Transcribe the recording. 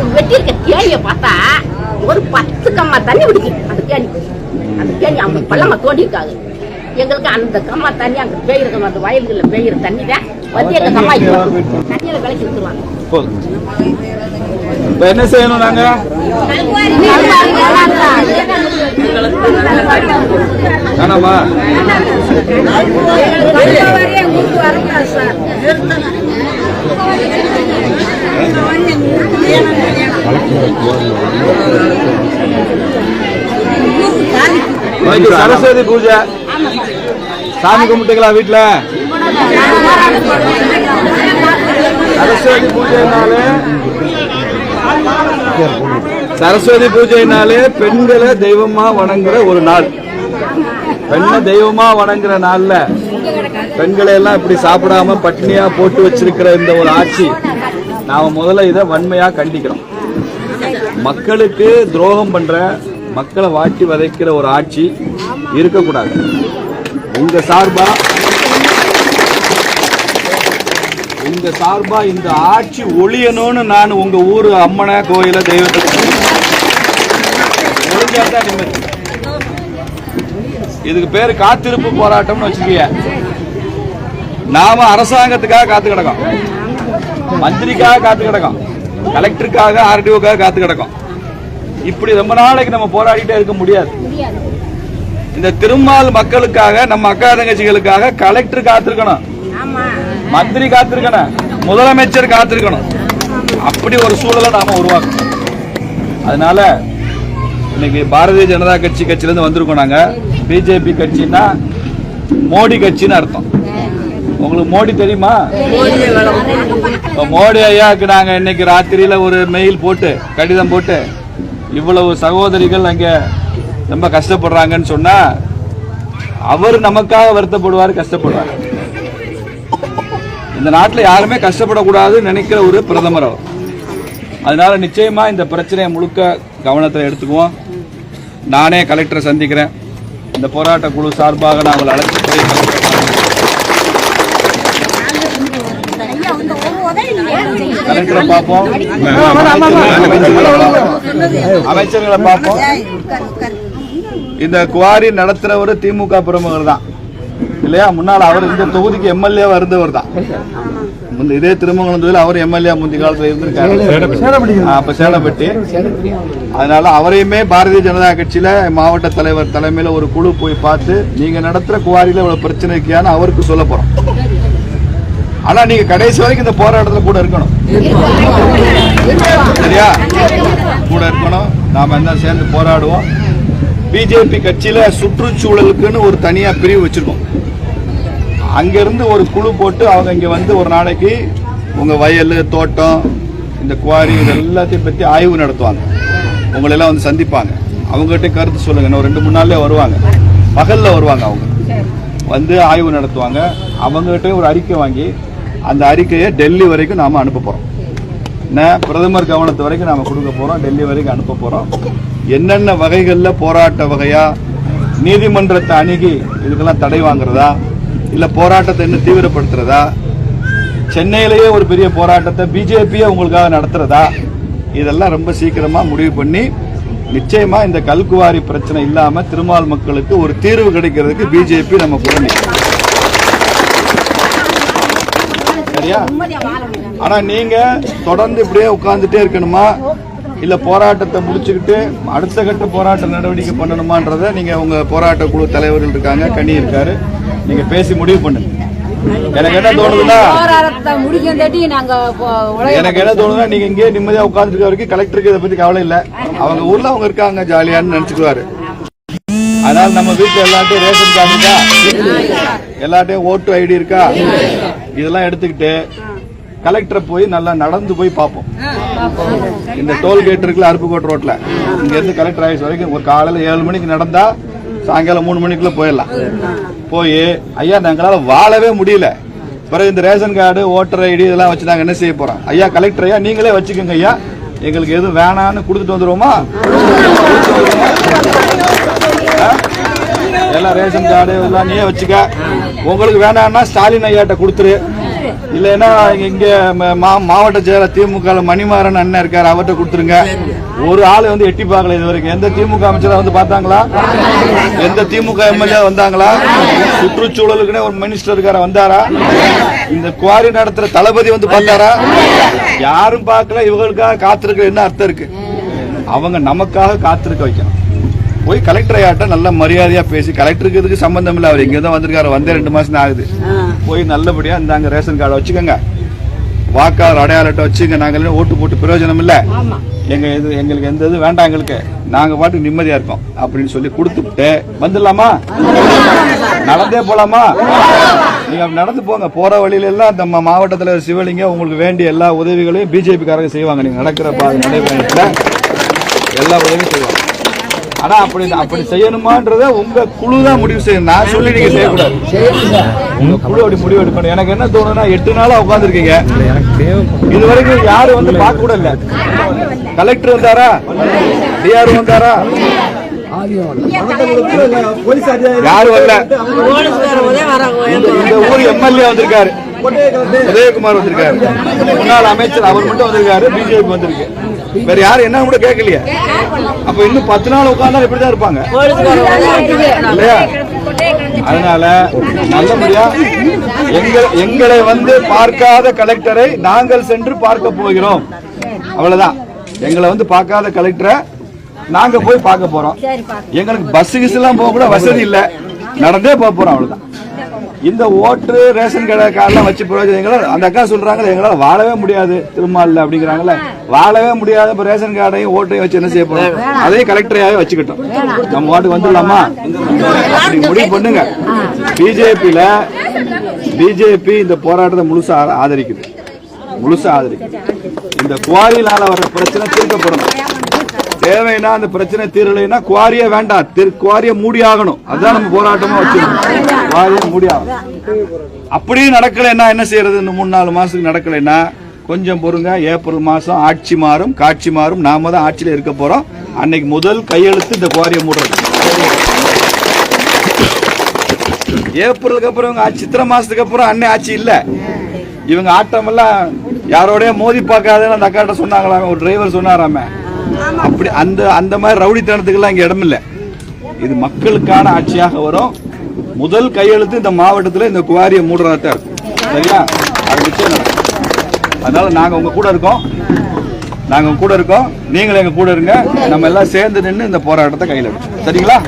அது வெட்டி இருக்க தேனிய பார்த்தா ஒரு பத்து கம்மா தண்ணி குடிக்கும் அந்த தேனி. அந்த தேனி அவங்க பள்ளமா தோண்டி இருக்காங்க எங்களுக்கு அந்த கம்மா தண்ணி அங்க பெய்யுற அந்த வயல்கள்ல பெய்யுற தண்ணி தான் வந்து எங்க வரும். தண்ணியில விலைக்கு இப்ப என்ன செய்யணும் நாங்க? இன்னைக்கு சரஸ்வதி பூஜை சாமி கும்பிட்டுங்களா வீட்டுல சரஸ்வதி பூஜைனாலே சரஸ்வதி பூஜைனாலே பெண்களை தெய்வமா வணங்குற ஒரு நாள். பெண்ணை தெய்வமா வணங்குற நாள்ல பெண்களை எல்லாம் இப்படி சாப்பிடாம பட்டினியா போட்டு வச்சிருக்கிற இந்த ஒரு ஆட்சி. நாம் முதல்ல இதை வன்மையாக கண்டிக்கிறோம். மக்களுக்கு துரோகம் பண்ணுற மக்களை வாட்டி வதைக்கிற ஒரு ஆட்சி இருக்கக்கூடாது. உங்கள் சார்பாக உங்கள் சார்பாக இந்த ஆட்சி ஒழியணும்னு நான் உங்கள் ஊர் அம்மனை கோயிலை தெய்வத்தை ஒளிஞ்சாதான் நிம்மதி. இதுக்கு பேர் காத்திருப்பு போராட்டம்னு வச்சுக்கிய நாம அரசாங்கத்துக்காக காத்து கிடக்கோம் மந்திரிக்காக காத்து கிடக்கும். கலெக்டருக்காக ஆர்டிஓக்காக காத்து கிடக்கும். இப்படி ரொம்ப நாளைக்கு நம்ம போராடிட்டே இருக்க முடியாது. இந்த திருமால் மக்களுக்காக நம்ம அக்கா தங்கச்சிகளுக்காக கலெக்டர் காத்திருக்கணும். மந்திரி காத்திருக்கணும். முதலமைச்சர் காத்திருக்கணும். அப்படி ஒரு சூழலை நாம உருவாக்கணும். அதனால இன்னைக்கு பாரதிய ஜனதா கட்சி கட்சியிலேருந்து வந்திருக்கோம் நாங்க. பிஜேபி கட்சின்னா மோடி கட்சின்னு அர்த்தம். உங்களுக்கு மோடி தெரியுமா? மோடி ஐயாவுக்கு நாங்க இன்னைக்கு ராத்திரியில ஒரு மெயில் போட்டு கடிதம் போட்டு இவ்வளவு சகோதரிகள் அங்க ரொம்ப கஷ்டப்படுறாங்கன்னு சொன்னா அவர் நமக்காக வருத்தப்படுவார் கஷ்டப்படுவார். இந்த நாட்டில் யாருமே கஷ்டப்படக்கூடாதுன்னு நினைக்கிற ஒரு பிரதமர் அவர். அதனால நிச்சயமா இந்த பிரச்சனையை முழுக்க கவனத்தில் எடுத்துக்குவோம். நானே கலெக்டரை சந்திக்கிறேன். இந்த போராட்ட குழு சார்பாக நான் அவங்களை அழைத்து போய் கலெக்டரை பார்ப்போம். அமைச்சர்களை பார்ப்போம். இந்த குவாரி நடத்துறவர் திமுக பிரமுகர் தான். இல்லையா? முன்னாள் அவர் இந்த தொகுதிக்கு எம்எல்ஏ இருந்தவர் தான். முந்த இதே திருமங்கலம் தொகுதியில் அவர் எம்எல்ஏ முந்தைய காலத்துல இருந்திருக்காரு. அப்ப சேலப்பட்டி அதனால அவரையுமே பாரதிய ஜனதா கட்சியில மாவட்ட தலைவர் தலைமையில ஒரு குழு போய் பார்த்து நீங்க நடத்துற குவாரியில இவ்வளவு பிரச்சனை இருக்கியான்னு அவருக்கு சொல்ல போறோம். ஆனா நீங்க கடைசி வரைக்கும் இந்த போராட்டத்துல கூட இருக்கணும். சரியா? கூட இருக்கணும். நாம என்ன சேர்ந்து போராடுவோம். பிஜேபி கட்சியில சுற்றுச்சூழலுக்குன்னு ஒரு தனியா பிரிவு வச்சிருக்கோம். அங்கிருந்து ஒரு குழு போட்டு அவங்க இங்க வந்து ஒரு நாளைக்கு உங்க வயல் தோட்டம் இந்த குவாரி இது எல்லாத்தையும் பத்தி ஆய்வு நடத்துவாங்க. உங்களை எல்லாம் வந்து சந்திப்பாங்க. அவங்ககிட்ட கருத்து சொல்லுங்க. இன்னும் ரெண்டு மூணு நாள்லயே வருவாங்க. பகல்ல வருவாங்க அவங்க. வந்து ஆய்வு நடத்துவாங்க. அவங்ககிட்ட ஒரு அறிக்கை வாங்கி அந்த அறிக்கையை டெல்லி வரைக்கும் நாம அனுப்ப போறோம். என்ன? பிரதமர் கவனத்து வரைக்கும் நாம கொடுக்க போறோம். டெல்லி வரைக்கும் அனுப்ப போறோம். என்னென்ன வகைகளில் போராட்ட வகையா? நீதிமன்றத்தை அணுகி இதுக்கெல்லாம் தடை வாங்குறதா? இல்ல போராட்டத்தை இன்னும் தீவிரப்படுத்துறதா? சென்னையிலேயே ஒரு பெரிய போராட்டத்தை பிஜேபியே உங்களுக்காக நடத்துறதா? இதெல்லாம் ரொம்ப சீக்கிரமா முடிவு பண்ணி நிச்சயமா இந்த கல்குவாரி பிரச்சனை இல்லாம திருமால் மக்களுக்கு ஒரு தீர்வு கிடைக்கிறதுக்கு பிஜேபி நம்ம கூட சரியா? ஆனா நீங்க தொடர்ந்து இப்படியே உட்கார்ந்துட்டே இருக்கணுமா? இல்ல போராட்டத்தை முடிச்சுக்கிட்டு அடுத்த கட்ட போராட்ட நடவடிக்கை பண்ணணுமான்றத நீங்க உங்க போராட்ட குழு தலைவர்கள் இருக்காங்க கனி இருக்காரு. நீங்க பேசி முடிவு பண்ணுங்க. எனக்கு என்ன தோணுதுன்னா எனக்கு என்ன தோணுதுன்னா நீங்க இங்கேயே நிம்மதியா உட்கார்ந்துட்டு இருக்க வரைக்கும் கலெக்டருக்கு இதை பத்தி கவலை இல்ல. அவங்க ஊர்ல அவங்க இருக்காங்க ஜாலியான்னு நினைச்சுக்குவாரு. அதனால நம்ம வீட்டுல எல்லாத்தையும் ரேஷன் கார்டு இருக்கா? எல்லாட்டையும் ஓட்டு ஐடி இருக்கா? இதெல்லாம் எடுத்துக்கிட்டு கலெக்டரை போய் நல்லா நடந்து போய் பார்ப்போம். இந்த டோல்கேட் இருக்குல்ல அருப்புக்கோட்டை ரோட்ல. இங்க இருந்து கலெக்டர் ஆஃபீஸ் வரைக்கும் ஒரு காலையில ஏழு மணிக்கு நடந்தா சாயங்காலம் மூணு மணிக்குள்ள போயிடலாம். போய் ஐயா எங்களால வாழவே முடியல. பிறகு இந்த ரேஷன் கார்டு ஓட்டர் ஐடி இதெல்லாம் வச்சு நாங்க என்ன செய்ய போறோம்? ஐயா கலெக்டர் ஐயா நீங்களே வச்சுக்கோங்க ஐயா. எங்களுக்கு எதுவும் வேணான்னு கொடுத்துட்டு வந்துருவோமா? ஆ? எல்லாம் ரேஷன் கார்டு எல்லாம் நீயே வச்சுக்க. உங்களுக்கு வேணாம்னா ஸ்டாலின் ஐயாட்ட கொடுத்துரு. இல்லைன்னா இங்கே ம- மா- மாவட்ட செயலர் திமுக மணிமாறன் அண்ணன் இருக்கார் அவர்கிட்ட கொடுத்துருங்க. ஒரு ஆள் வந்து எட்டி பார்க்கல இது வரைக்கும் எந்த திமுக அமைச்சராக வந்து பார்த்தாங்களா? எந்த திமுக எம்எல்ஏ வந்தாங்களா? சுற்றுச்சூழலுக்குன்னு ஒரு மினிஸ்டர் இருக்கார வந்தாரா? இந்த குவாரி நடத்துற தளபதி வந்து பார்த்தாரா? யாரும் பார்க்கல இவங்களுக்காக காத்திருக்க என்ன அர்த்தம் இருக்கு? அவங்க நமக்காக காத்திருக்க வைக்கணும். போய் கலெக்டர் ஐயாட்ட நல்ல மரியாதையா பேசி கலெக்டருக்கு இதுக்கு சம்பந்தம் இல்ல. அவர் இங்க தான் வந்திருக்காரு. வந்தே ரெண்டு மாசம் தான் ஆகுது. போய் நல்லபடியா இந்தாங்க ரேஷன் கார்டை வச்சுக்கோங்க. வாக்காளர் அடையாளத்தை வச்சுங்க. நாங்க இல்லைன்னா ஓட்டு போட்டு பிரயோஜனம் இல்ல? எங்க இது எங்களுக்கு எந்த இது வேண்டாம் எங்களுக்கு. நாங்க பாட்டுக்கு நிம்மதியா இருக்கோம். அப்படின்னு சொல்லி கொடுத்துட்டு வந்துடலாமா? நடந்தே போலாமா? நீங்க நடந்து போங்க. போற வழியில எல்லாம் நம்ம மாவட்டத்துல சிவலிங்கம் உங்களுக்கு வேண்டிய எல்லா உதவிகளையும் பிஜேபி காரங்க செய்வாங்க. நீங்க நடக்கிற நடைபயணத்துல. எல்லா உதவியும் செய்வாங்க. ஆனா அப்படி அப்படி செய்யணுமான்றத உங்க குழு தான் முடிவு செய்யணும் நான் சொல்லி நீங்க செய்யக்கூடாது. உங்க குழு அப்படி முடிவு எடுக்கணும். எனக்கு என்ன தோணுன்னா எட்டு நாளா உட்காந்துருக்கீங்க இது வரைக்கும் யாரும் வந்து பார்க்க கூட இல்ல. கலெக்டர் வந்தாரா? டிஆர் வந்தாரா? யாரும் வரல. இந்த- இந்த ஊர் எம்எல்ஏ வந்திருக்காரு. உதயகுமார் வந்திருக்காரு. முன்னாள் அமைச்சர் அவர் மட்டும் வந்திருக்காரு பிஜேபி வந்திருக்கு. வேற யாரும் என்ன கூட கேட்கலையே. அப்ப இன்னும் பத்து நாள் உட்கார்ந்தா இப்படிதான் இருப்பாங்க. இல்லையா? அதனால நல்லபடியா எங்கள் எங்களை வந்து பார்க்காத கலெக்டரை நாங்கள் சென்று பார்க்க போகிறோம். அவ்வளவுதான். எங்களை வந்து பார்க்காத கலெக்டரை நாங்க போய் பார்க்க போறோம். எங்களுக்கு பஸ் கிஸ் எல்லாம் போக கூட வசதி இல்லை. நடந்தே போக போறோம் அவ்வளவுதான். இந்த ஓட்டு ரேஷன் கடை கார்டெல்லாம் வச்சு பிரயோஜனம் எங்களால் அந்த அக்கா சொல்றாங்க எங்களால வாழவே முடியாது திருமால்ல அப்படிங்கிறாங்கல்ல. வாழவே முடியாத இப்ப ரேஷன் கார்டையும் ஓட்டையும் வச்சு என்ன செய்ய போறோம்? அதையும் கலெக்டரையாவே வச்சுக்கிட்டோம். நம்ம வாட்டுக்கு வந்துடலாமா? அப்படி முடிவு பண்ணுங்க. பிஜேபியில பிஜேபி இந்த போராட்டத்தை முழுசா ஆதரிக்குது. முழுசா ஆதரிக்குது. இந்த குவாரியினால வர பிரச்சனை தீர்க்கப்படணும். தேவைன்னா அந்த பிரச்சனை தீரலைன்னா குவாரியே வேண்டாம். திரு மூடி ஆகணும் அதுதான் நம்ம போராட்டமா வச்சிருக்கோம். குவாரியை மூடி ஆகணும் அப்படியும் நடக்கலைன்னா என்ன செய்யறது? இந்த மூணு நாலு மாசத்துக்கு நடக்கலைன்னா கொஞ்சம் பொறுங்க. ஏப்ரல் மாசம் ஆட்சி மாறும் காட்சி மாறும். நாம தான் ஆட்சியில இருக்க போறோம். அன்னைக்கு முதல் கையெழுத்து இந்த குவாரியை மூடுறது. ஏப்ரலுக்கு அப்புறம் இவங்க ஆட்சி சித்திரை மாசத்துக்கு அப்புறம் அன்னை ஆட்சி இல்ல. இவங்க ஆட்டம் எல்லாம் யாரோடய மோதி பார்க்காதன்னு அந்த அக்காட்ட சொன்னாங்களாமே. ஒரு டிரைவர் சொன்னாராமே. அப்படி அந்த அந்த மாதிரி ரவுடித்தனத்துக்கெல்லாம் இங்க இடம் இல்ல இது மக்களுக்கான ஆட்சியாக வரும். முதல் கையெழுத்து இந்த மாவட்டத்துல இந்த குவாரியை மூடுறதா இருக்கும் சரியா? அது நிச்சயம் நடக்கும். அதனால நாங்க உங்க கூட இருக்கோம். நாங்க உங்க கூட இருக்கோம். நீங்களும் எங்க கூட இருங்க. நம்ம எல்லாம் சேர்ந்து நின்று இந்த போராட்டத்தை கையில் எடுப்போம். சரிங்களா?